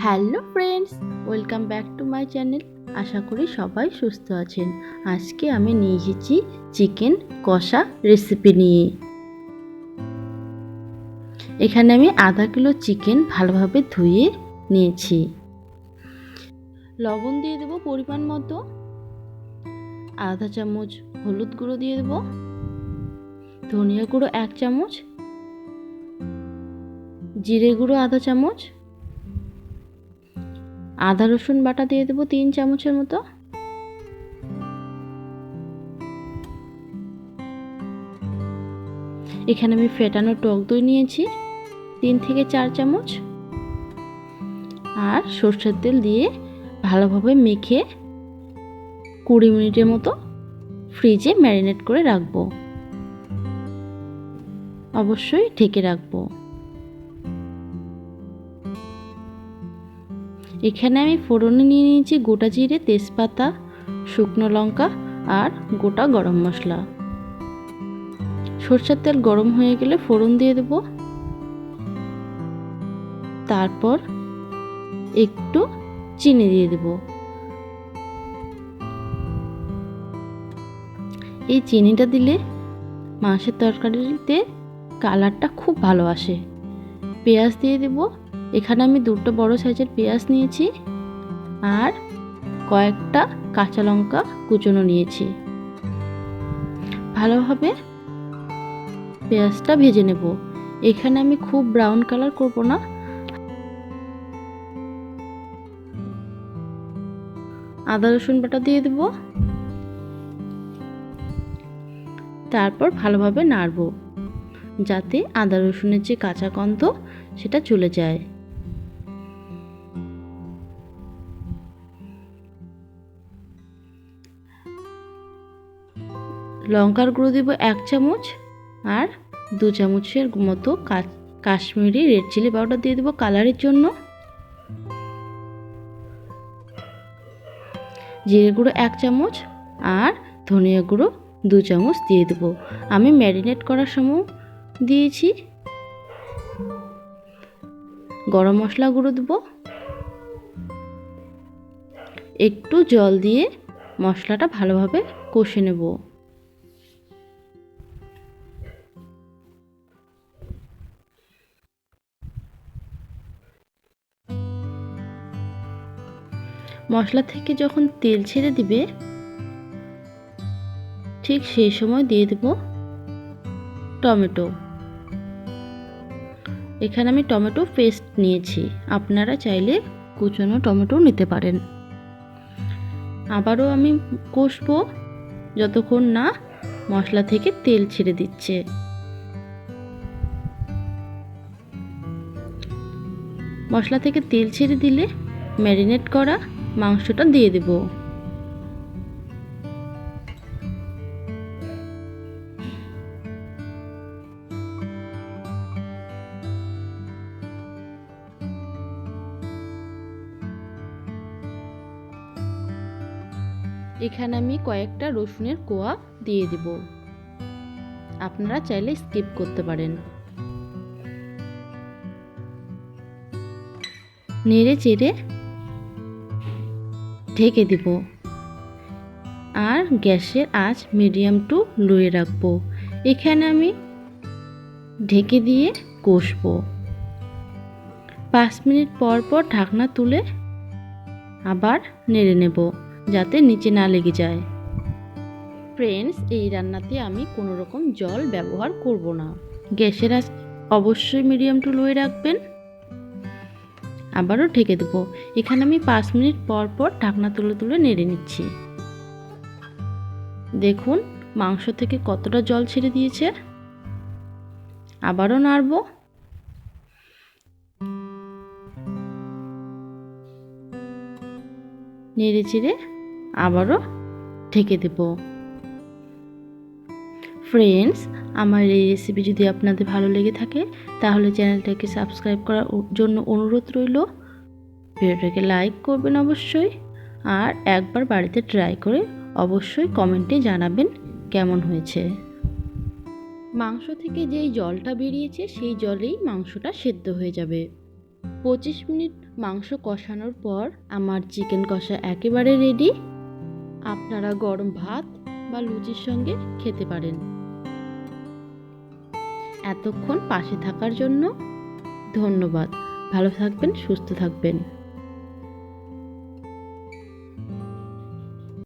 Hello friends, welcome back to my channel. আশা করি সবাই সুস্থ আছেন। আজকে আমি নিয়ে এসেছি চিকেন কষা রেসিপি নিয়ে। এখানে আমি আধা কিলো চিকেন ভালোভাবে ধুয়ে নিয়েছি। লবণ দিয়ে দেবো পরিমাণ মতো। আধা চামচ হলুদ গুঁড়ো দিয়ে দেবো। ধনিয়া গুঁড়ো এক চামচ। জিরে গুঁড়ো আধা চামচ। আদা, রসুন বাটা দিয়ে দেবো তিন চামচের মতো। এখানে আমি ফেটানো টক দই নিয়েছি, তিন থেকে চার চামচ। আর সর্ষের তেল দিয়ে ভালোভাবে মেখে কুড়ি মিনিটের মতো ফ্রিজে ম্যারিনেট করে রাখব। অবশ্যই ঢেকে রাখব। এখানে আমি ফোড়নে নিয়ে নিয়েছি গোটা জিরে, তেজপাতা, শুকনো লঙ্কা আর গোটা গরম মশলা। সরষের তেল গরম হয়ে গেলে ফোড়ন দিয়ে দেব। তারপর একটু চিনি দিয়ে দেব। এই চিনিটা দিলে মাংসের তরকারিতে কালারটা খুব ভালো আসে। পেঁয়াজ দিয়ে দেবো এখানে আমি দুটো বড় সাইজের পেঁয়াজ নিয়েছি আর কয়েকটা কাঁচা লঙ্কা কুচনো নিয়েছি। ভালোভাবে পেঁয়াজটা ভেজে নেব। এখানে আমি খুব ব্রাউন কালার করব না। আদা, রসুন বাটা দিয়ে দেব। তারপর ভালোভাবে নাড়ব, যাতে আদা, রসুনের যে কাঁচা গন্ধ, সেটা চলে যায়। লঙ্কার গুঁড়ো দেবো এক চামচ আর দু চামচের মতো কাশ্মীরি রেড চিলি পাউডার দিয়ে দেবো কালারের জন্য। জিরে গুঁড়ো এক চামচ আর ধনিয়া গুঁড়ো দু চামচ দিয়ে দেবো। আমি ম্যারিনেট করার সময় দিয়েছি। গরম মশলা গুঁড়ো দেবো। একটু জল দিয়ে মশলাটা ভালোভাবে কষে নেব। মশলা থেকে যখন তেল ছেড়ে দিবে, ঠিক সেই সময় দিয়ে দেব টমেটো। এখানে আমি টমেটো পেস্ট নিয়েছি। আপনারা চাইলে কুচনো টমেটো নিতে পারেন। আবারও আমি কষবো যতক্ষণ না মশলা থেকে তেল ছেড়ে দিচ্ছে। মশলা থেকে তেল ছেড়ে দিলে ম্যারিনেট করা মাংসটা দিয়ে দেবো। এখানে আমি কয়েকটা রসুনের কোয়া দিয়ে দেব। আপনারা চাইলে স্কিপ করতে পারেন। নেড়ে চেড়ে ঢেকে দিব। আর গ্যাসের আঁচ মিডিয়াম টু লুয়ে রাখব। এখানে আমি ঢেকে দিয়ে কষবো। পাঁচ মিনিট পর পর ঢাকনা তুলে আবার নেড়ে নেব, যাতে নিচে না লেগে যায়। ফ্রেন্ডস, এই রান্নাতে আমি কোনো রকম জল ব্যবহার করব না। গ্যাসের আঁচ অবশ্যই মিডিয়াম টু লোয়ে রাখবেন। আবারও ঢেকে দেবো। এখানে আমি পাঁচ মিনিট পর পর ঢাকনা তুলে তুলে নেড়ে নিচ্ছি। দেখুন, মাংস থেকে কতটা জল ছেড়ে দিয়েছে। আবারও নাড়ব। নেড়ে চেড়ে আবারও ঢেকে দেব। ফ্রেন্ডস আমার এই রেসিপি যদি আপনাদের ভালো লেগে থাকে, তাহলে চ্যানেলটাকে সাবস্ক্রাইব করার জন্য অনুরোধ রইল। ভিডিওটাকে লাইক করবেন অবশ্যই, আর একবার বাড়িতে ট্রাই করে অবশ্যই কমেন্টে জানাবেন কেমন হয়েছে। মাংস থেকে যেই জলটা বেরিয়েছে, সেই জলেই মাংসটা সেদ্ধ হয়ে যাবে। পঁচিশ মিনিট মাংস কষানোর পর আমার চিকেন কষা একেবারে রেডি আপনারা গরম ভাত বা লুচির সঙ্গে খেতে পারেন। এতক্ষণ পাশে থাকার জন্য ধন্যবাদ। ভালো থাকবেন সুস্থ থাকবেন।